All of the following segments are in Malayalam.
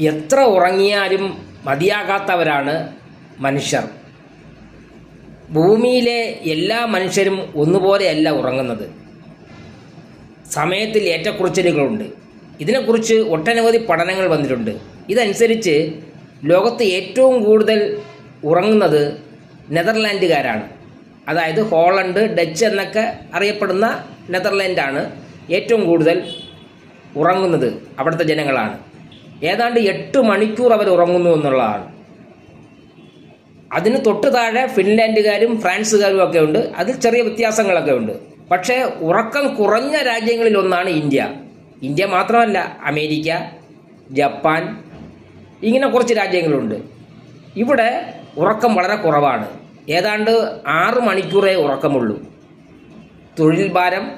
എത്ര ഉറങ്ങിയാലും മതിയാകാത്തവരാണ് മനുഷ്യർ. ഭൂമിയിലെ എല്ലാ മനുഷ്യരും ഒന്നുപോലെയല്ല ഉറങ്ങുന്നത്. സമയത്തിൽ ഏറ്റക്കുറച്ചിലുകളുണ്ട്. ഇതിനെക്കുറിച്ച് ഒട്ടനവധി പഠനങ്ങൾ വന്നിട്ടുണ്ട്. ഇതനുസരിച്ച് ലോകത്ത് ഏറ്റവും കൂടുതൽ ഉറങ്ങുന്നത് നെതർലാൻഡുകാരാണ്. അതായത് ഹോളണ്ട് ഡച്ച് എന്നൊക്കെ അറിയപ്പെടുന്ന നെതർലാൻഡാണ് ഏറ്റവും കൂടുതൽ ഉറങ്ങുന്നത് അവിടുത്തെ ജനങ്ങളാണ്. ഏതാണ്ട് എട്ട് മണിക്കൂർ അവർ ഉറങ്ങുന്നു എന്നുള്ളതാണ്. അതിന് തൊട്ട് താഴെ ഫിൻലാൻഡുകാരും ഫ്രാൻസുകാരും ഒക്കെ ഉണ്ട്. അതിൽ ചെറിയ വ്യത്യാസങ്ങളൊക്കെ ഉണ്ട്. പക്ഷേ ഉറക്കം കുറഞ്ഞ രാജ്യങ്ങളിൽ ഒന്നാണ് ഇന്ത്യ. ഇന്ത്യ മാത്രമല്ല അമേരിക്ക ജപ്പാൻ ഇങ്ങനെ കുറച്ച് രാജ്യങ്ങളുണ്ട്. ഇവിടെ ഉറക്കം വളരെ കുറവാണ്. ഏതാണ്ട് ആറ് മണിക്കൂറേ ഉറക്കമുള്ളൂ. തൊഴിൽ ഭാരം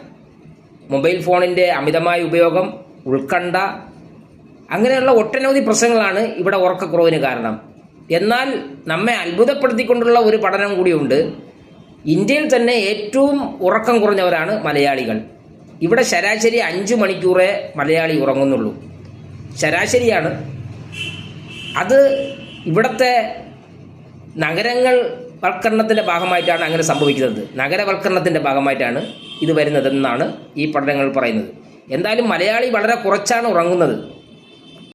മൊബൈൽ ഫോണിന്റെ അമിതമായ ഉപയോഗം ഉത്കണ്ഠ അങ്ങനെയുള്ള ഒട്ടനവധി പ്രശ്നങ്ങളാണ് ഇവിടെ ഉറക്കക്കുറവിന് കാരണം. എന്നാൽ നമ്മെ അത്ഭുതപ്പെടുത്തിക്കൊണ്ടുള്ള ഒരു പഠനം കൂടിയുണ്ട്. ഇന്ത്യയിൽ തന്നെ ഏറ്റവും ഉറക്കം കുറഞ്ഞവരാണ് മലയാളികൾ. ഇവിടെ ശരാശരി അഞ്ച് മണിക്കൂറേ മലയാളി ഉറങ്ങുന്നുള്ളൂ. ശരാശരിയാണ്. അത് ഇവിടുത്തെ നഗരങ്ങൾ വൽക്കരണത്തിന്റെ ഭാഗമായിട്ടാണ് അങ്ങനെ സംഭവിക്കുന്നത്. നഗരവൽക്കരണത്തിന്റെ ഭാഗമായിട്ടാണ് ഇത് വരുന്നതെന്നാണ് ഈ പഠനങ്ങൾ പറയുന്നത്. എന്തായാലും മലയാളി വളരെ കുറച്ചാണ് ഉറങ്ങുന്നത്.